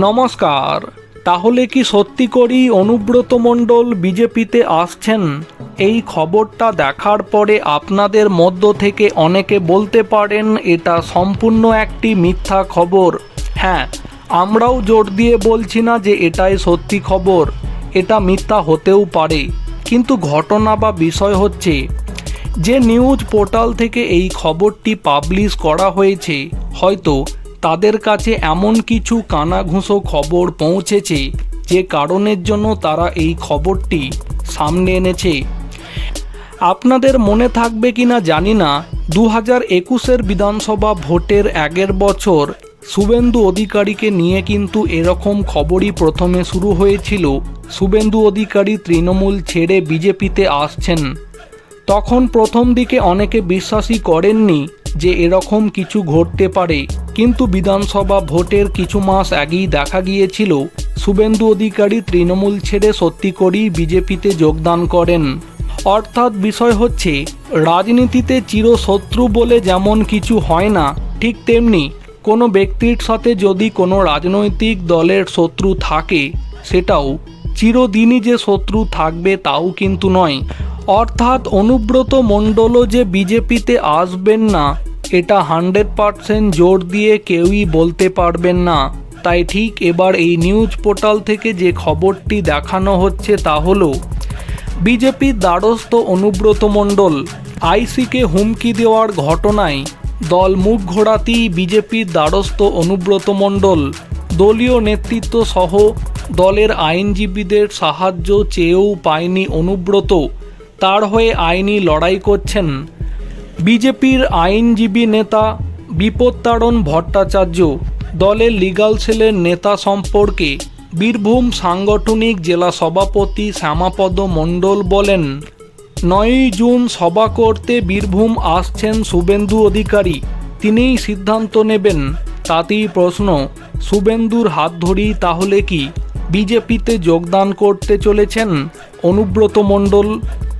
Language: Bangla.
নমস্কার, তাহলে কি সত্যি করি অনুব্রত মণ্ডল বিজেপিতে আসছেন? এই খবরটা দেখার পরে আপনাদের মধ্য থেকে অনেকে বলতে পারেন এটা সম্পূর্ণ একটি মিথ্যা খবর। হ্যাঁ আমরাও জোর দিয়ে বলছি না যে এটাই সত্যি খবর, এটা মিথ্যা হতেও পারে। কিন্তু ঘটনা বা বিষয় হচ্ছে, যে নিউজ পোর্টাল থেকে এই খবরটি পাবলিশ করা হয়েছে, হয়তো তাদের কাছে এমন কিছু কানাঘুষো খবর পৌঁছেছে যে কারণের জন্য তারা এই খবরটি সামনে এনেছে। আপনাদের মনে থাকবে কি না জানি না। দু হাজার একুশের বিধানসভা ভোটের আগের বছর শুভেন্দু অধিকারীকে নিয়ে কিন্তু এরকম খবরই প্রথমে শুরু হয়েছিল। শুভেন্দু অধিকারী তৃণমূল ছেড়ে বিজেপিতে আসছেন। তখন প্রথম দিকে অনেকে বিশ্বাসই করেননি যে এরকম কিছু ঘটতে পারে। কিন্তু বিধানসভা ভোটের কিছু মাস আগেই দেখা গিয়েছিল, শুভেন্দু অধিকারী তৃণমূল ছেড়ে সত্যি করেই বিজেপিতে যোগদান করেন। অর্থাৎ বিষয় হচ্ছে, রাজনীতিতে চিরশত্রু বলে যেমন কিছু হয় না, ঠিক তেমনি কোনো ব্যক্তির সাথে যদি কোনো রাজনৈতিক দলের শত্রু থাকে, সেটাও চিরদিনই যে শত্রু থাকবে তাও কিন্তু নয়। অর্থাৎ অনুব্রত মণ্ডলও যে বিজেপিতে আসবেন না এটা হান্ড্রেড পারসেন্ট জোর দিয়ে কেউই বলতে পারবেন না। তাই ঠিক এবার এই নিউজ পোর্টাল থেকে যে খবরটি দেখানো হচ্ছে তা হল, বিজেপির দ্বারস্থ অনুব্রত মণ্ডল, আইসিকে হুমকি দেওয়ার ঘটনায় দল মুখ ঘোরাতেই বিজেপির দ্বারস্থ অনুব্রত মণ্ডল, দলীয় নেতৃত্ব সহ দলের আইনজীবীদের সাহায্য চেয়েও পায়নি অনুব্রত। তার হয়ে আইনি লড়াই করছেন বিজেপির আইনজীবী নেতা বিপত্তারণ ভট্টাচার্য দলের লিগাল সেলের নেতা সম্পর্কে বীরভূম সাংগঠনিক জেলা সভাপতি শ্যামাপদ মণ্ডল বলেন, নয়ই জুন সভা করতে বীরভূম আসছেন শুভেন্দু অধিকারী। তিনিই সিদ্ধান্ত নেবেন। তাতেই প্রশ্ন, শুভেন্দুর হাত ধরেই তাহলে কি বিজেপিতে যোগদান করতে চলেছেন অনুব্রত মণ্ডল?